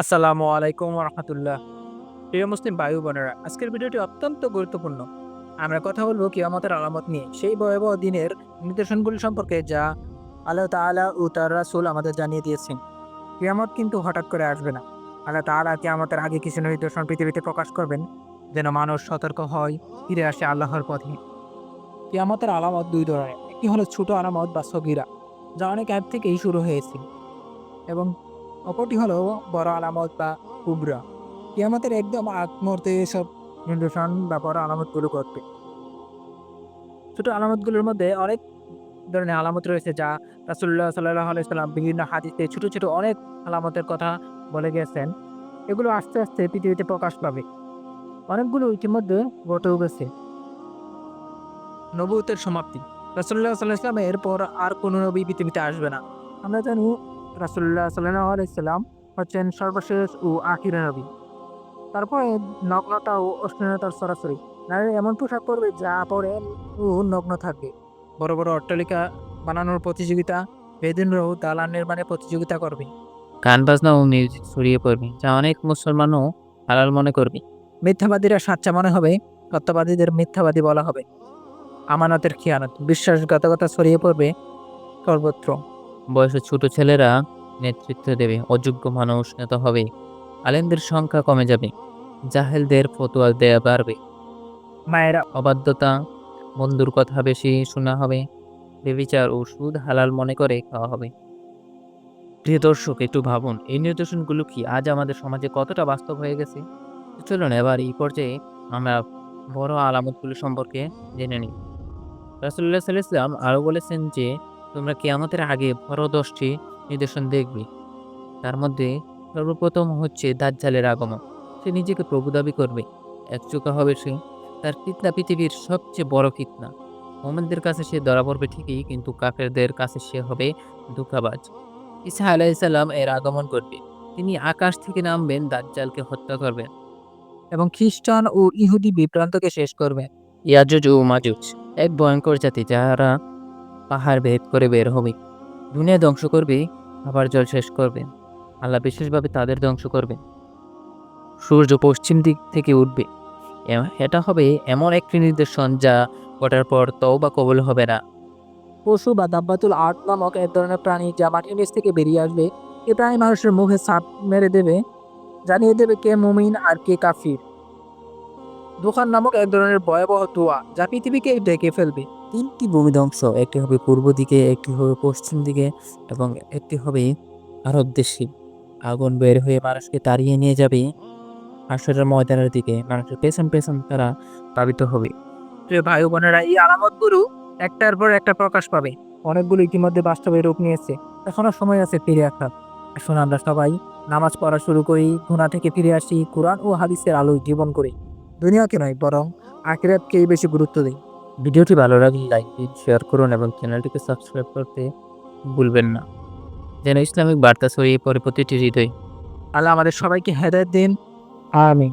আসসালামু আলাইকুম রহমতুল্লাহ প্রিয় মুসলিম বায়ু বোনেরা, আজকের ভিডিওটি অত্যন্ত গুরুত্বপূর্ণ। আমরা কথা বলব কিয়ামতের আলামত নিয়ে। সেই ভয়াবহ দিনের নিদর্শনগুলি সম্পর্কে যা আল্লাহ তাআলা ও তার রাসূল আমাদের জানিয়ে দিয়েছেন। কিয়ামত কিন্তু হঠাৎ করে আসবে না। আল্লাহ তাআলা কিয়ামতের আগে কিছু নিদর্শন পৃথিবীতে প্রকাশ করবেন, যেন মানুষ সতর্ক হয়, ফিরে আসে আল্লাহর পথে। কিয়ামতের আলামত দুই ধরনের। একটি হলো ছোট আলামত বা সগিরা, যা অনেক অ্যাপ থেকেই শুরু হয়েছে। এবং অপরটি হলো বড় আলামত বা কুবরা কিয়ামতের একদম আগ এসব নিদর্শন বা বড় আলামতগুলো ঘটবে। ছোট আলামতগুলোর মধ্যে অনেক ধরনের আলামত রয়েছে যা রাসুল্লাহ সাল্লাহ আলাইসাল্লাম বিভিন্ন হাদিসে ছোট ছোট অনেক আলামতের কথা বলে গেছেন। এগুলো আস্তে আস্তে পৃথিবীতে প্রকাশ পাবে। অনেকগুলো ইতিমধ্যে ঘটেও গেছে। নবুতের সমাপ্তি। রাসুল্লাহ সাল্লাহ ইসলামের পর আর কোনো নবী পৃথিবীতে আসবে না। আমরা জানি রাসুল্লাহ সাল্লাহ আলাইসাল্লাম হচ্ছেন সর্বশেষ ও আখির নবী। তারপরে নগ্নতা ও অশ্লীলতার সরাসরি। নারী এমন পোশাক পরবে যা পরে ও নগ্ন থাকবে। বড় বড় অট্টালিকা বানানোর প্রতিযোগিতা বেদিনরাও দালান নির্মাণে প্রতিযোগিতা করবে। গান বাজনা ও মিউজিক ছড়িয়ে পড়বে, যা অনেক মুসলমানও হালাল মনে করবে। মিথ্যাবাদীরা সাচ্চা মনে হবে, সত্যবাদীদের মিথ্যাবাদী বলা হবে। আমানতের খেয়ানত, বিশ্বাসঘাতকতা ছড়িয়ে পড়বে সর্বত্র। বয়সে ছোট ছেলেরা নেতৃত্ব দেবে অযোগ্য মানুষ নেতা হবে। আলেমদের সংখ্যা কমে যাবে জাহেলদের ফতোয়া দেয়া বাড়বে। মায়েরা অবাধ্যতা বন্ধুর কথা বেশি শোনা হবে বেবিচার ও সুদ হালাল মনে করে খাওয়া হবে। প্রিয় দর্শক একটু ভাবুন এই নিদর্শনগুলো কি আজ আমাদের সমাজে কতটা বাস্তব হয়ে গেছে? চলুন এবার এই পর্যায়ে আমরা বড় আলামতগুলো সম্পর্কে জেনে নিই। রাসুল্লাহ সাল্লাম আরও বলেছেন যে তোমরা কেয়ামতের আগে বড় দশটি নিদর্শন দেখবে? তার মধ্যে সর্বপ্রথম হচ্ছে দাজ্জালের আগমন। সে নিজেকে প্রভু দাবি করবে। একচোখা হবে সে তার ফিতনা পৃথিবীর সবচেয়ে বড় ফিতনা। মোমেনদের কাছে সে ধরা পড়বে ঠিকই, কিন্তু কাফেরদের কাছে সে হবে ধোকাবাজ। ঈসা আলাইসাল্লাম এর আগমন করবে। তিনি আকাশ থেকে নামবেন, দাজ্জালকে হত্যা করবেন এবং খ্রিস্টান ও ইহুদি বিভ্রান্তকে শেষ করবে ইয়াজুজ ও মাজুজ, এক ভয়ঙ্কর জাতি যারা পাহাড় ভেদ করে বের হবে। দুনিয়া ধ্বংস করবে, আবার জল শেষ করবে। আল্লাহ বিশেষভাবে তাদের ধ্বংস করবে। সূর্য পশ্চিম দিক থেকে উঠবে। এটা হবে এমন একটি নির্দেশন যা ঘটার পর তওবা কবল হবে না। পশু বা দাব্বাতুল আর্ট নামক এক ধরনের প্রাণী যা মাটির নিচ থেকে বেরিয়ে আসবে, এ প্রাণী মানুষের মুখে সাপ মেরে দেবে, জানিয়ে দেবে কে মুমিন আর কে কাফির। দোকান নামক এক ধরনের ভয়াবহ ধোয়া যা পৃথিবীকে ঢেকে ফেলবে। তিনটি ভূমিধ্বংস একটি হবে পূর্ব দিকে একটি হবে পশ্চিম দিকে এবং একটি হবে আরব দেশে। আগুন বের হয়ে মানুষকে তাড়িয়ে নিয়ে যাবে আসরের ময়দানের দিকে। মানুষের পেছন পেছন তারা প্লাবিত হবে। প্রিয় ভাই বোনেরা এই আলামতগুলো একটার পর একটা প্রকাশ পাবে। অনেকগুলো ইতিমধ্যে বাস্তবে রূপ নিয়েছে। এখনও সময় আছে ফিরে আসার। এখন আমরা সবাই নামাজ পড়া শুরু করি গুণা থেকে ফিরে আসি কোরআন ও হাদিসের আলোয় জীবন করি। দুনিয়াকে নয় বরং আখিরাতকেই বেশি গুরুত্ব দিই। ভিডিওটি ভালো লাগলে লাইক দিন শেয়ার করুন এবং চ্যানেলটিকে সাবস্ক্রাইব করতে ভুলবেন না। যেন ইসলামিক বার্তা ছড়িয়ে পড়ে প্রতিটি হৃদয়। আল্লাহ আমাদের সবাইকে হেদায়ত দিন। আমিন।